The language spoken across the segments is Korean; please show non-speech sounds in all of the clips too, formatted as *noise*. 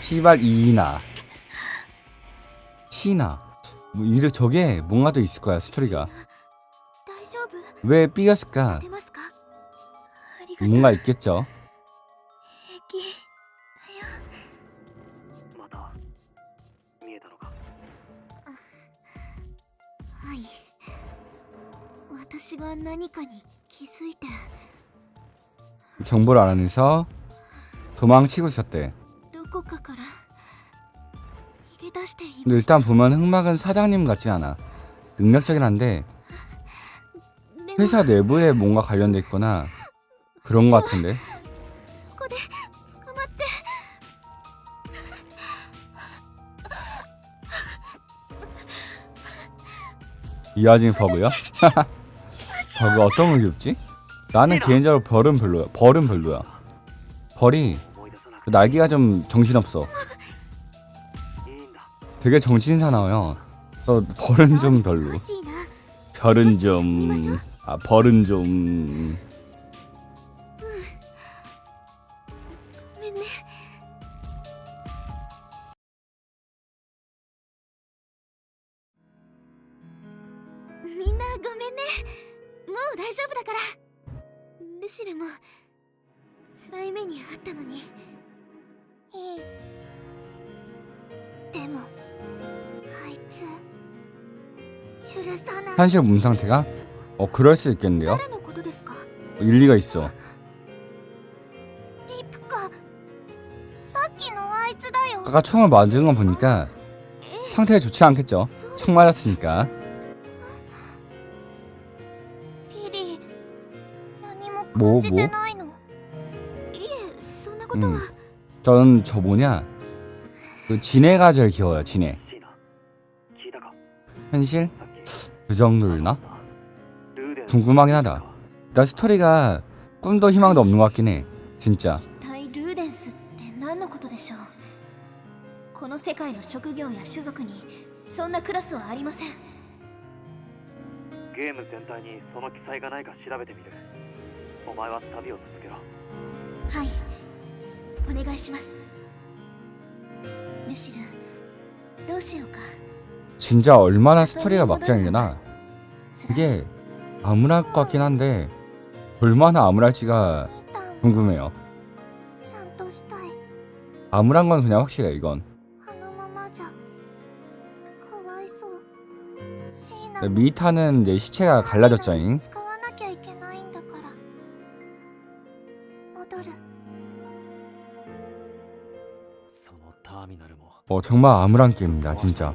씨발 이나. 시나. 뭐 이래 저게 뭔가 더 있을 거야 스토리가. 왜 삐였을까? 뭔가 있겠죠? 정보를 알아내서 도망치고 있었대. どこかから逃げ出してい 근데 ました 일단 보면 흑막은 사장님 같진 않아 능력적이긴 한데 でも 회사 내부에 뭔가 관련돼 있거나 그런 거 같은데 そこで捕まって 이 와중에 버그요? *laughs* 버그 어떤 걸 귀엽지? 나는 개인적으로 벌은 별로야 벌은 별로야 벌이 思い出さなく 그 날개가 좀 정신없어. 되게 정신사 나와요. 어, 벌은 좀 별로. 별은 좀... 아, 벌은 좀... 현실 몸 상태가? 어 그럴 수 있겠는데요? 誰のことですか 일리가 있어 リプかさっきのあいつだよ 아까 총을 맞은 거 보니까 상태가 좋지 않겠죠? そうです 총 맞았으니까 リリー何ももう感じてないのいえそんなことは、 음. 전 저 뭐냐 그 진해가 제일 귀여워요 진해 シーナ聞いたか 현실? 그 정도였 나? 궁금하긴 하 다. 나 스토리가 꿈도 희망도 없는 것 같긴 해. 진 짜. ルーデンここの世界の職業や種族にそんなクラスはありません。ゲーム全体にその記載がないか調べてみる。お前は旅を続けろ。はい。お願いします。ルシルどうしようか。 진짜 얼마나 스토리가 막장이구나. 그게 암울할 것 같긴 한데 얼마나 암울할지가 궁금해요. 암울한 건 그냥 확실해 이건. 미타는 이제 시체가 갈라졌죠잉. 어 정말 암울한 게임입니다 진짜.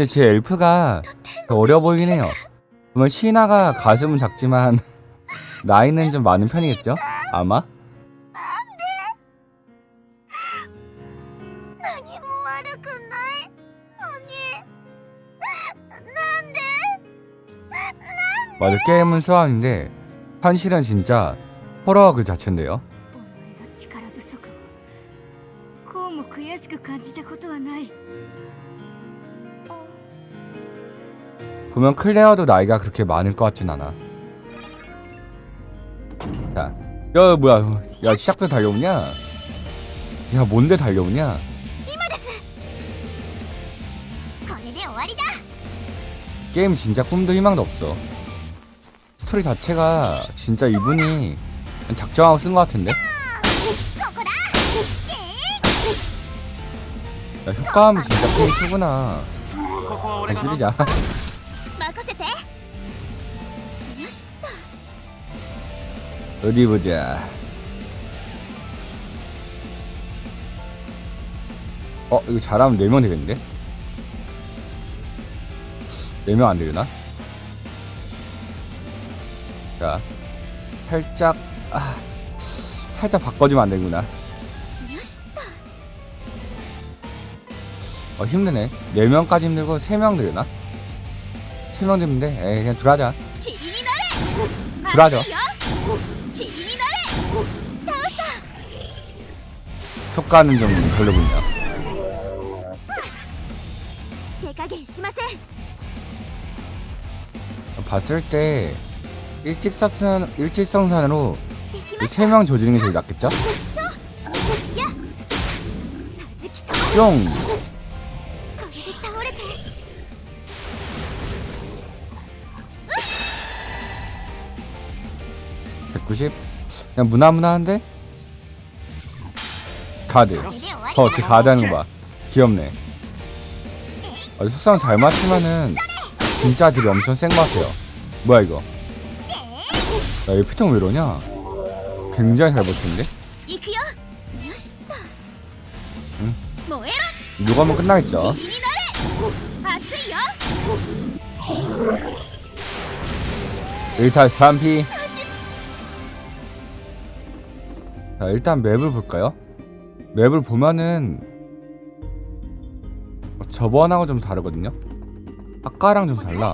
근데 제 엘프가 어려 보이긴 해요. 정말 시나가 가슴은 작지만 *laughs* 나이는 좀 많은 편이겠죠? 아마? 맞아 게임은 수학인데 현실은 진짜 호러 그 자체인데요. 코우 뭐그 야식을... 보면 클레어도 나이가 그렇게 많을 것 같진 않아. 야, 야 뭐야? 야 시작부터 달려오냐? 야 뭔데 달려오냐? 게임 진짜 꿈도 희망도 없어. 스토리 자체가 진짜 이분이 작정하고 쓴 것 같은데. 야, 효과음 진짜 꿈이 크구나. 아, 줄이자. 어디 보자. 어, 이거 잘하면 4명 되겠는데? 4명 안 되려나? 자, 살짝, 아, 살짝 바꿔주면 안 되구나. 어, 힘드네. 4명까지 힘들고 3명 되려나? 3명 되면 돼. 에이, 그냥 둘 하자. 둘 하자. 효과는 좀 별로군요. 봤을 때 일직선 일직선으로 세명 조지는 게 제일 낫겠죠? 뿅! 백구십 그냥 무난무난한데? 가드. 어쟤 가드하는 거봐. 귀엽네. 아주 속상 잘 맞추면은 진짜 아들이 엄청 쌩 같아요. 뭐야 이거? 야 에피통 왜 이러냐? 굉장히 잘 버티는데? 응. 이거 한번 끝나겠죠? 일단 3피. 자 일단 맵을 볼까요? 맵을 보면은 어, 저번하고 좀 다르거든요. 아까랑 좀 달라.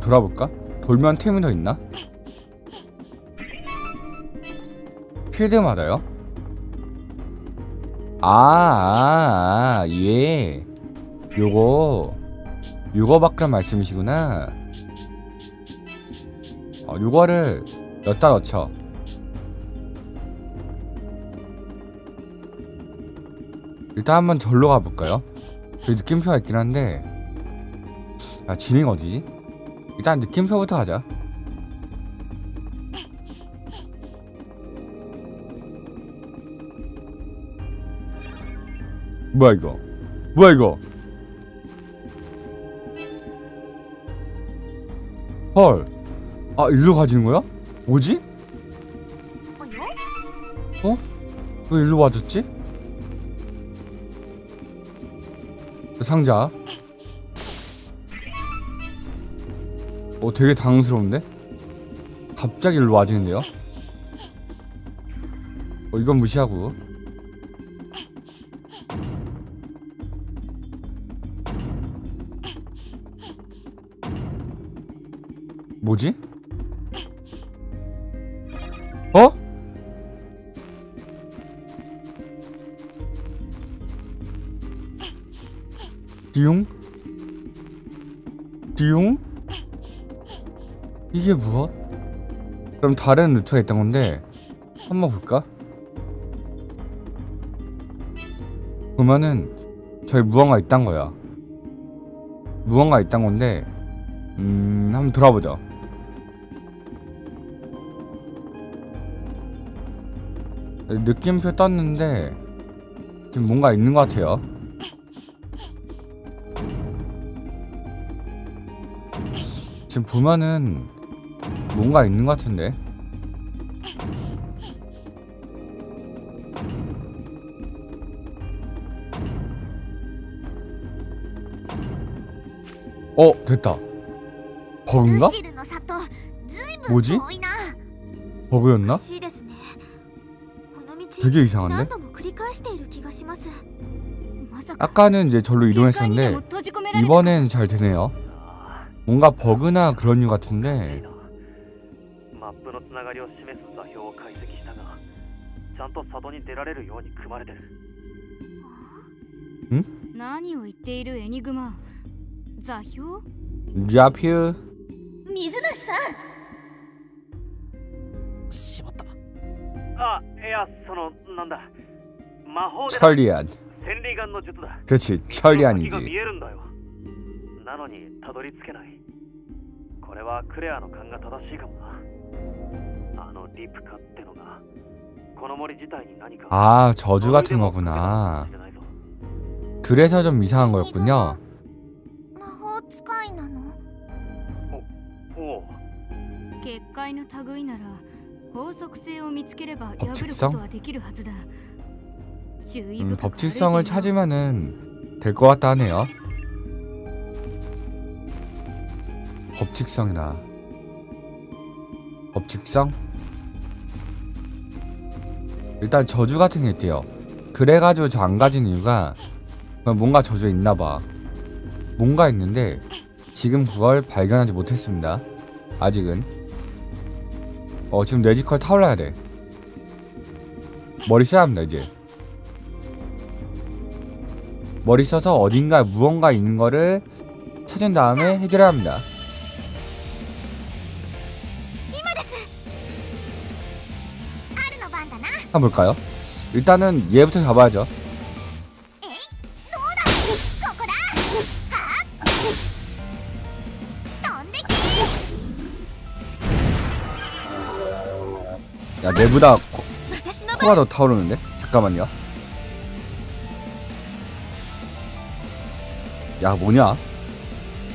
돌아볼까? 돌면 템이 더 있나? 필드 맞아요? 아, 아, 아, 예. 요거 요거 밖에 말씀이시구나. 어, 요거를 넣다 넣죠. 일단 한번 절로 가볼까요? 저 느낌표가 있긴 한데 아 진행 어디지? 일단 느낌표부터 가자. 뭐야 이거? 뭐야 이거? 헐. 아, 일로 가지는 거야? 뭐지? 어? 왜 일로 와줬지? 상자. 어, 되게 당황스러운데? 갑자기 일로 와지는데요? 어, 이건 무시하고. 뭐지? 이게 무엇? 그럼 다른 루트가 있던 건데 한번 볼까? 보면은 저희 무언가 있단 거야 무언가 있단 건데 음 한번 돌아보자 느낌표 떴는데 지금 뭔가 있는 것 같아요. 지금 보면은 뭔가 있는 것 같은데 어 됐다 버그인가? 뭐지? 버그였나? 되게 이상한데? 아까는 이제 절로 이동했었는데 이번엔 잘 되네요 뭔가 버그나 그런 유 같은데 なマップのつながりを示す座標を解析したがちゃんと里に出られるように組まれてる何を言っているエニグマ座標 좌표 水無さんしまったあいやそのなんだ魔法でだ 천리안 千里眼の術だ 그렇지 先が見 천리안이지 えるんだよなのにたどり着けないこれはクレアの勘が正しいかもな 아, 저주 같은 거구나. 그래서 좀 이상한 거였군요. 법칙성? 음, 법칙성을 찾으면은 될 것 같다 하네요. 법칙성이라. 법칙성? 일단 저주 같은 게 있대요 그래가지고 저 안 가진 이유가 뭔가 저주에 있나봐. 뭔가 있는데 지금 그걸 발견하지 못했습니다. 아직은. 어 지금 뇌지컬 타올라야 돼. 머리 써야 합니다 이제. 머리 써서 어딘가에 무언가 있는 거를 찾은 다음에 해결해야 합니다. 가볼까요? 일단은 얘부터 잡아야죠. 야 내보다 코, 코가 더 타오르는데? 잠깐만요. 야 뭐냐?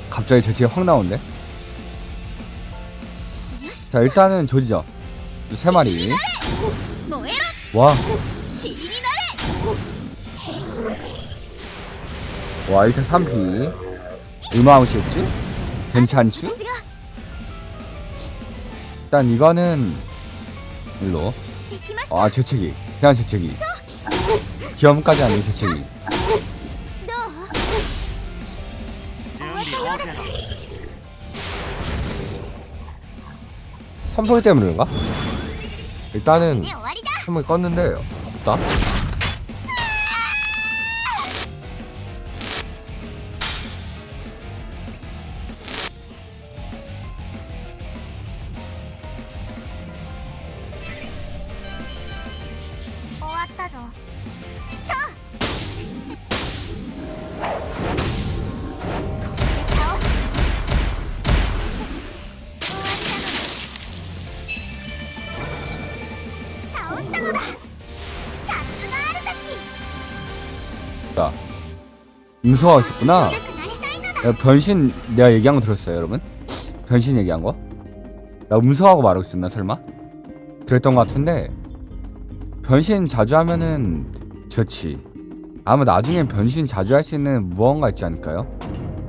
갑자기 제치가 확 나오는데? 자 일단은 조지죠. 세 마리. 와. 와, 일단 3피. 음아웃이었지? 괜찮지? 일단 이거는 일로. 아, 재채기. 그냥 재채기. 기염까지 안돼 재채기. 선풍기 때문인가? 일단은 춤을 껐는데 없다? 무서워하고 있었구나 야, 변신 내가 얘기한 거 들었어요 여러분? 변신 얘기한 거? 나 음소하고 말하고 있었나 설마? 그랬던 것 같은데 변신 자주 하면은 좋지 아마 나중엔 변신 자주 할 수 있는 무언가 있지 않을까요?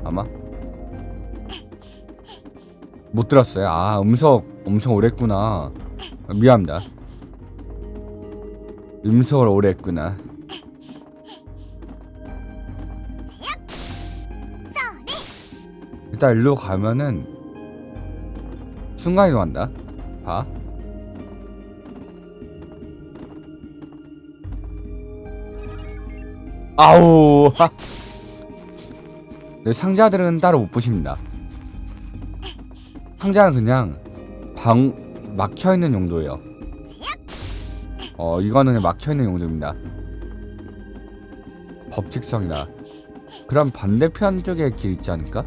아마 못 들었어요 아 음성 엄청 오래 했구나 미안합니다 음석을 오래 했구나 일단 일로 가면은 순간이동한다. 봐. 아우. 하. 네, 상자들은 따로 못 부십니다. 상자는 그냥 방 막혀 있는 용도예요. 어, 이거는 그냥 막혀 있는 용도입니다. 법칙성이다. 그럼 반대편 쪽에 길 있지 않을까?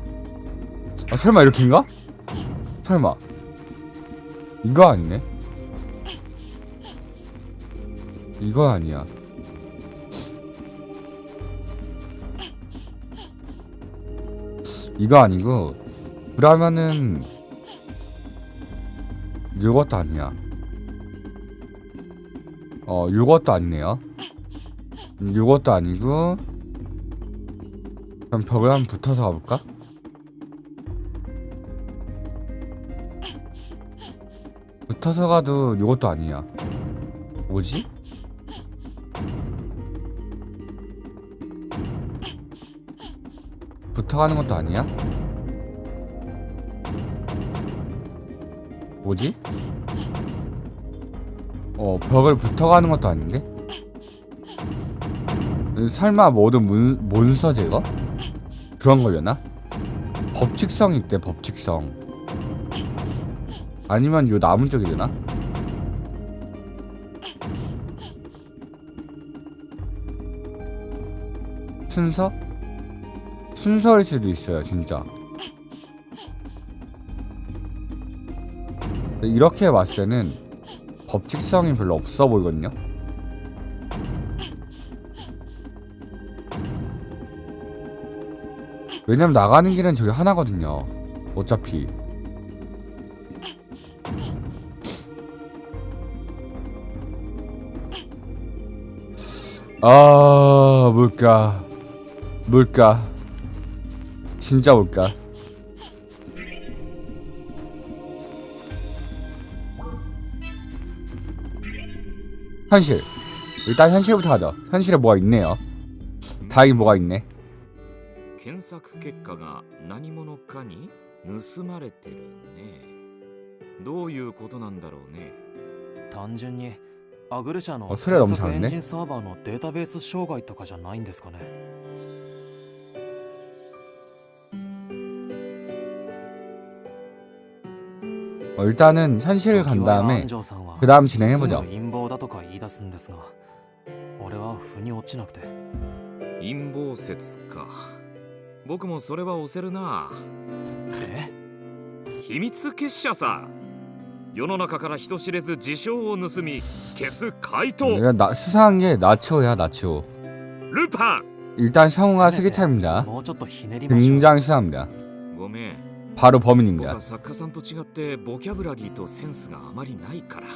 아 설마 이렇게인가? 설마 이거 아니네? 이거 아니야 이거 아니고 그러면은 요것도 아니야 어 요것도 아니네요 음, 요것도 아니고 그럼 벽을 한번 붙어서 가볼까? 붙어서 가도 요것도 아니야. 뭐지? 붙어가는 것도 아니야? 뭐지? 어, 벽을 붙어가는 것도 아닌데? 설마 모든 문, 몬스터 제거? 그런 거려나? 법칙성 있대, 법칙성. 아니면 요 나무 쪽이 되나? 순서? 순서일 수도 있어요, 진짜. 이렇게 봤을 때는 법칙성이 별로 없어 보이거든요. 왜냐면 나가는 길은 저기 하나거든요. 어차피. 아, 뭘까? 뭘까? 진짜 뭘까? 현실. 일단 현실부터 하자. 현실에 뭐가 있네요. 다행히 뭐가 있네. 検索結果が何者かに盗まれてるねどういうことなんだろうね単純に アグル社のあそれは検索面白いねエンジンサーバーのデータベース障害とかじゃないんですかね 어, 일단은 현실을 간 時は 다음에 安城さんは 그 다음 진행해보자. すぐ陰謀だとか言い出すんですが俺は腑に落ちなくて陰謀説か僕もそれは押せるなえ秘密結社さ 世の中から人知れず事象を盗み消す怪盗 내가 나, 수상한 게 나치오야 나치오. ルパン 일단 성우가 せめて 스기타입니다. もうちょっとひねりましょう 굉장히 수상합니다. ごめん 바로 僕 범인입니다. は作家さんと違ってボキャブラリーとセンスがあまりないから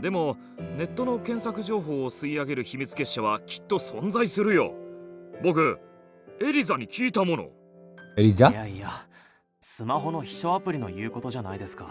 でもネットの検索情報を吸い上げる秘密結社はきっと存在するよ僕エリザに聞いたものい 에리자? やいやスマホの秘書アプリの言うことじゃないですか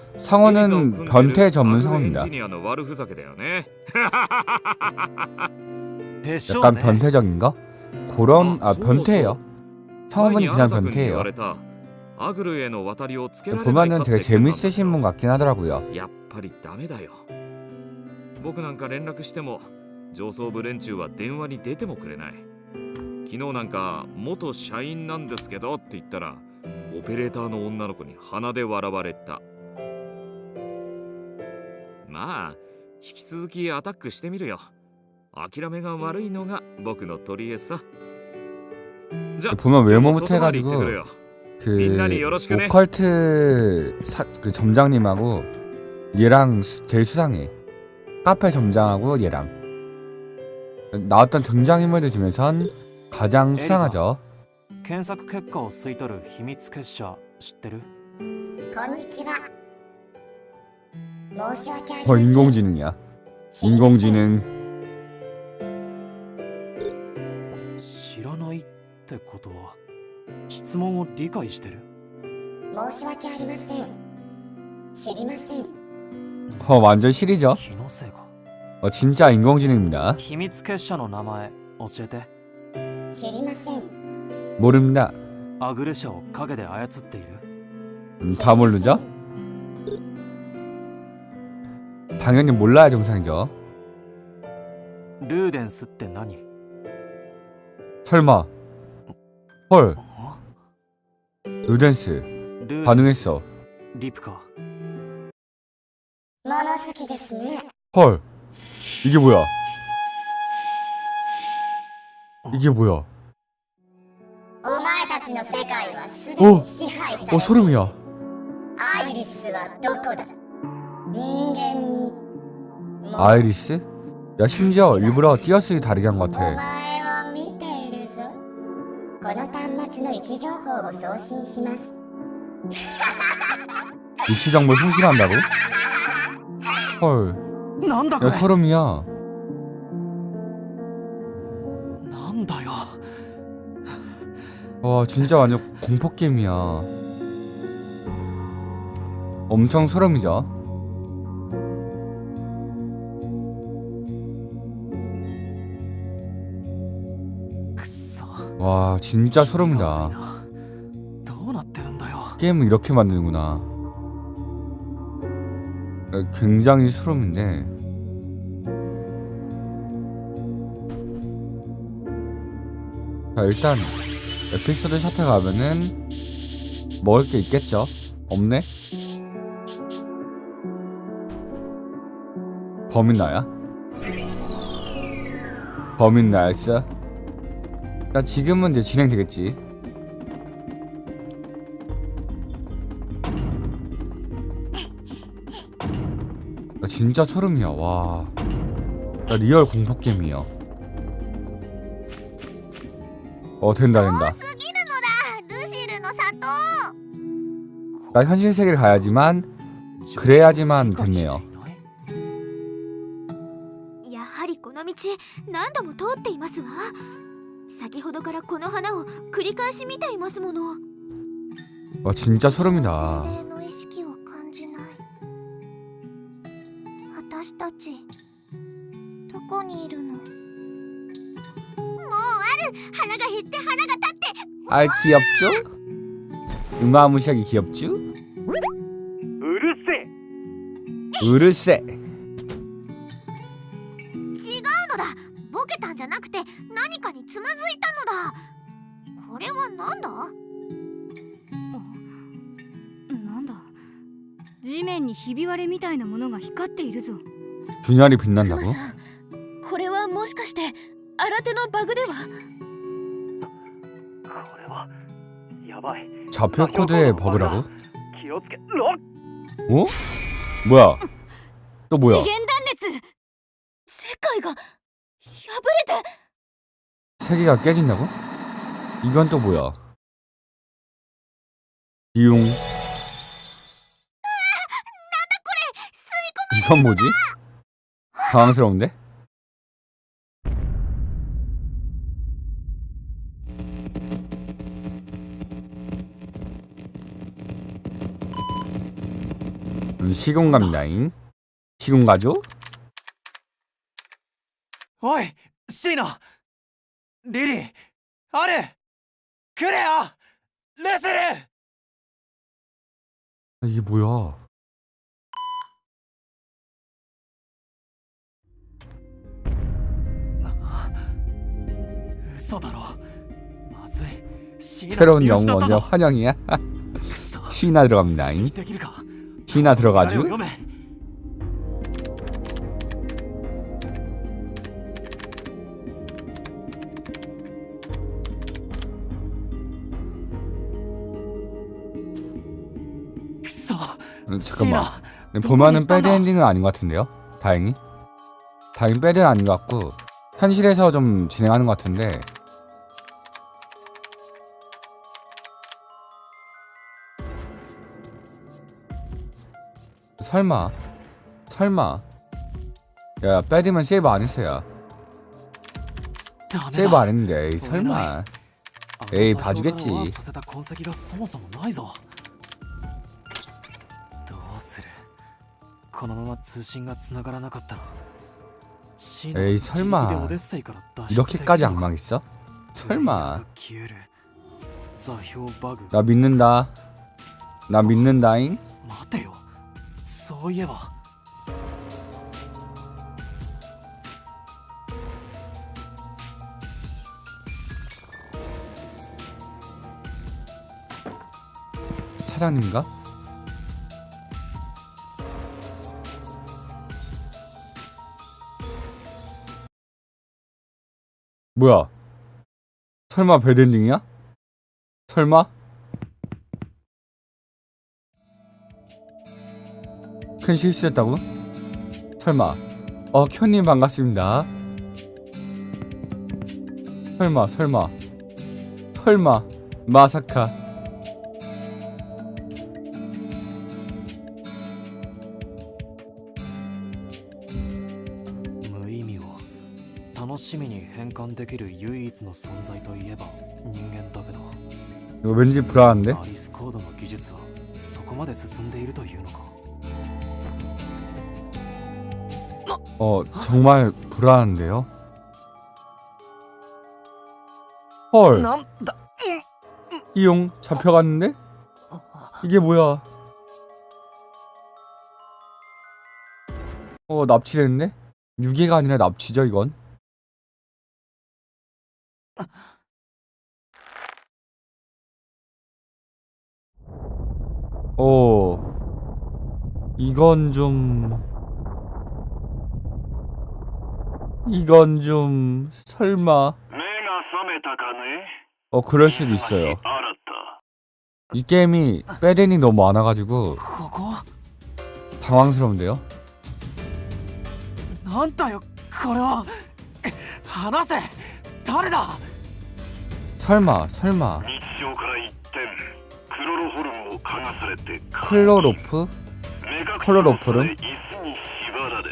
성우는 변태 전문 エン 성우입니다. *laughs* ジニアの悪ふざけだよねでしょう 약간 ね 변태적인가? 그런 아 소, 변태예요. 前 성우분이 に 그냥 新田君に言わ 변태예요. れたアグルへの渡りをつけられないか 보면은 って 되게 件なんだ 재밌으신 분 같긴 하더라고요. やっぱりダメだよ僕なんか連絡しても上層部連中は電話に出てもくれない昨日なんか元社員なんですけどって言ったらオペレーターの女の子に鼻で笑われた まあ引き続きアタックしてみるよ諦めが悪いのが僕の取り柄さじゃあ 보면 今日も 외모부터 外まで行ってく 해가지고 るよ 그 민낯이 요러시구네. 오컬트 사, 그 점장님하고 얘랑 수- 제일 수상해. 카페 점장하고 얘랑 나왔던 등장인물들 중에선 가장 에리사. 수상하죠. 検索結果を吸い取る秘密結社知ってるこんにちは申し訳あり 어 ません 인공지능이야. 인공지능 知らないってことは質問を理解してる申し訳ありません知りません 어 완전 실이죠. 気のせいか 어 진짜 인공지능입니다. 秘密結社の名前教えて知りません 모릅니다. アグル社を陰で操っている 음, 다 모르죠? 당연히 몰라야 정상이죠. ルーデンスって何 설마 헐 あ 루덴스 ルーデンス 반응했어. リプか物好きですね 헐 이게 뭐야? 이게 뭐야? お前たちの世界はすでおに支配されている 어 소름이야. アイリスはどこだ人間にもう 아이리스? 야 심지어 일부러 띄어쓰기 다르게 한 것 お 같아. 前を見ているぞこの端末の位置情報を送信します *laughs* 위치 정보 송신한다고? 헐, なんだこ 야 れ 소름이야. なんだよ 와 진짜 완전 공포 게임이야. 엄청 소름이죠. 와 진짜 소름이다 게임을 이렇게 만드는구나 아, 굉장히 소름인데 자 일단 에피소드 샷에 가면은 먹을 게 있겠죠? 없네? 범인 나야? 범인 나였어? 일단 지금은 이제 진행되겠지. 나 진짜 소름이야 와나 리얼 공포게임이야. 어 된다 된다. 나 현실 세계를 가야지만 그래야지만 됐네요. 先ほどからこの花を繰り返し見ていますもの 와 진짜 소름이다 精霊の意識を感じない私たちどこにいるのもうある腹が減って腹が立って 아 귀엽죠? 음아무시하게 귀엽죠? うるせえ 으르세 たいなものが光っているぞ 균열이 クマ 빛난다고? さんこれはもしかして新手のバグではこれはやばい 좌표 코드의 버그라고? 気をつけろ 어? 뭐야? 또 次 뭐야? 元断裂世界が破れて 세계가 깨진다고? 이건 또 뭐야? 이용 그건 뭐지? 당황스러운데? 음, 시공 갑니다잉. 시공 가죠? 어이, 시너! 리리! 아르! 그래야! 레스르! 아, 이게 뭐야? 새로운 영혼이요 환영이야? *laughs* 시나 들어갑니다. 시나 들어가죠? 음, 잠깐만. 보면은 빼드 엔딩은 아닌 것 같은데요? 다행히? 다행히 배드는 아닌 것 같고 현실에서 좀 진행하는 것 같은데. 설마 설마. 야 빼드면 세이브 안 했어요 세이브 안 했는데 에이 설마. 에이 봐주겠지. 에이 설마. 이렇게까지 악망했어? 설마. 나 믿는다. 나 믿는다잉? 사장님인가? 뭐야? 설마 배드엔딩이야? 설마? 큰 실수였다고? 설마 어 켜님 반갑습니다 설마 설마 설마 마사카 できる唯一の存在といえば人間だけど 이거 왠지 불안한데? アリスコードの技術はそこまで進んでいるというのか 어 정말 불안한데요? 헐 なんだ 이용 잡혀갔는데? 이게 뭐야? 어 납치됐네? 유괴가 아니라 납치죠 이건? 어 이건 좀 이건 좀 설마 目が覚めたかね 어 그럴 수도 있어요 新た 이 게임이 빼댄이 너무 많아가지고 ここ 당황스러운데요? なんだよこれは話せ誰だ 설마 설마 日常から一転クロロホルムを嗅がされて 클로로프? 目隠しをクロロホルムされ椅子に縛られ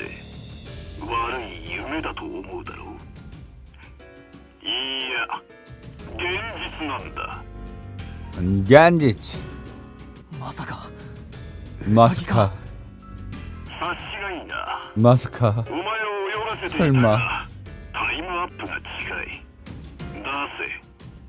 悪い夢だと思うだろういや現実なんだ 얀지치 まさか 마스카 察しがいいな 마스카 お前を泳がせていた설마 がタイムアップが近い出せ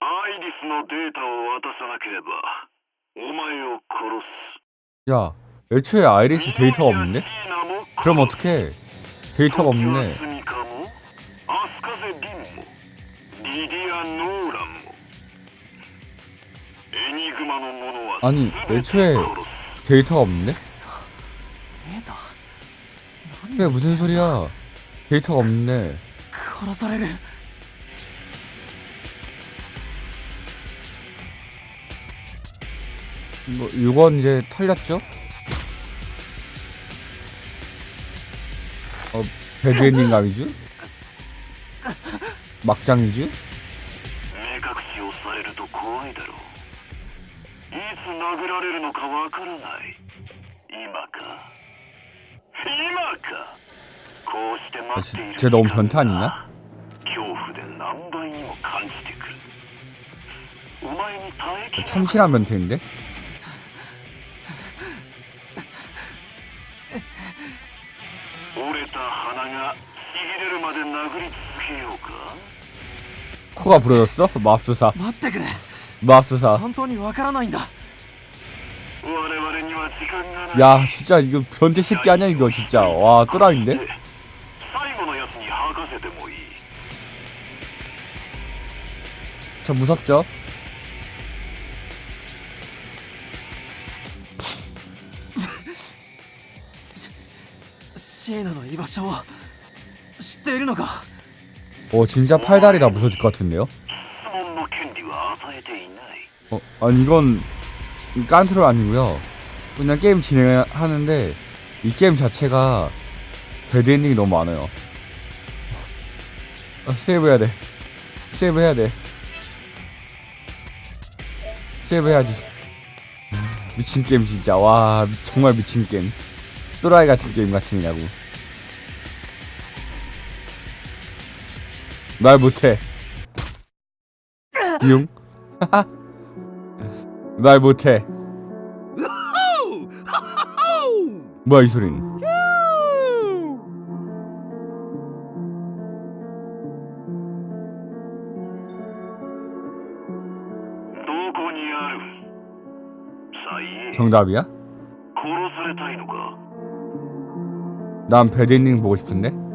アイリスのデータを渡さなければお前を殺す 야 애초에 아이리스 데이터가 없는데? 그럼 어떡해 데이터가 없네 アスカゼ・リンもリディア・ノーランもエニグマの者は 아니 全て 애초에 殺す 데이터가 없는데? くそデータ 그게 무슨 소리야 데이터가 없네 殺される 뭐 요건 이제 털렸죠? 어 배드엔딩 가위주? 막장 위주? 아, 쟤, 쟤 너무 변태 아니냐? 참신한 변태인데? 折れた鼻がちぎれるまで殴り続けようか 코가 부러졌어? 맙소사 待ってくれ 맙소사 本当にわからないんだ我々には時間がない 야 진짜 이거 변태 새끼 아니야 이거 진짜 와 또라이인데? 最後のやつに吐かせてもいい 저 무섭죠? 場所を知っているのか 어 진짜 팔다리라 무서질 것 같은데요? 質問の権利は与えていない 어 아니 이건 깐트롤 아니고요 그냥 게임 진행하는데 이 게임 자체가 배드엔딩이 너무 많아요 아, 세이브 해야 돼 세이브 해야 돼 세이브 해야지 미친 게임 진짜 와 미- 정말 미친 게임 또라이 같은 게임 같으냐고 말 못해. 융. 말 못해. 뭐야 이 소린? 정답이야? 난 배드닝 보고 싶은데?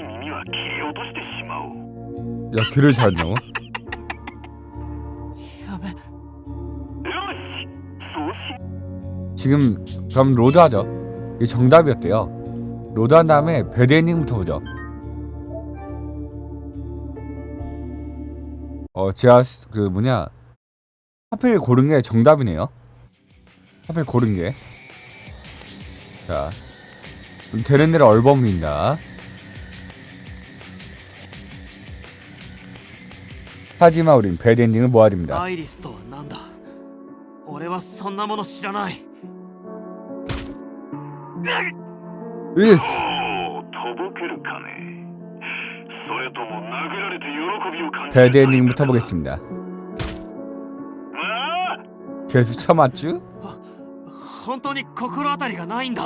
い耳は切り落としてしまおう 야 귀를 잘했냐고? やべよしそうし 지금 그럼 로드 하죠 이게 정답이었대요 로드 한 다음에 배드엔딩부터 보죠 어 제가 스- 그 뭐냐 하필 고른 게 정답이네요 하필 고른 게자 되는 대로 얼버무린다 하지만 우린 배드엔딩을 모아야 됩니다 アイリスとは何だ俺はそんなもの知らない 으 おおとぼけるかねそれとも殴られて喜びを感じる 배드엔딩부터 보겠습니다 ああ 계속 쳐맞쥬? 本当に心当たりがないんだ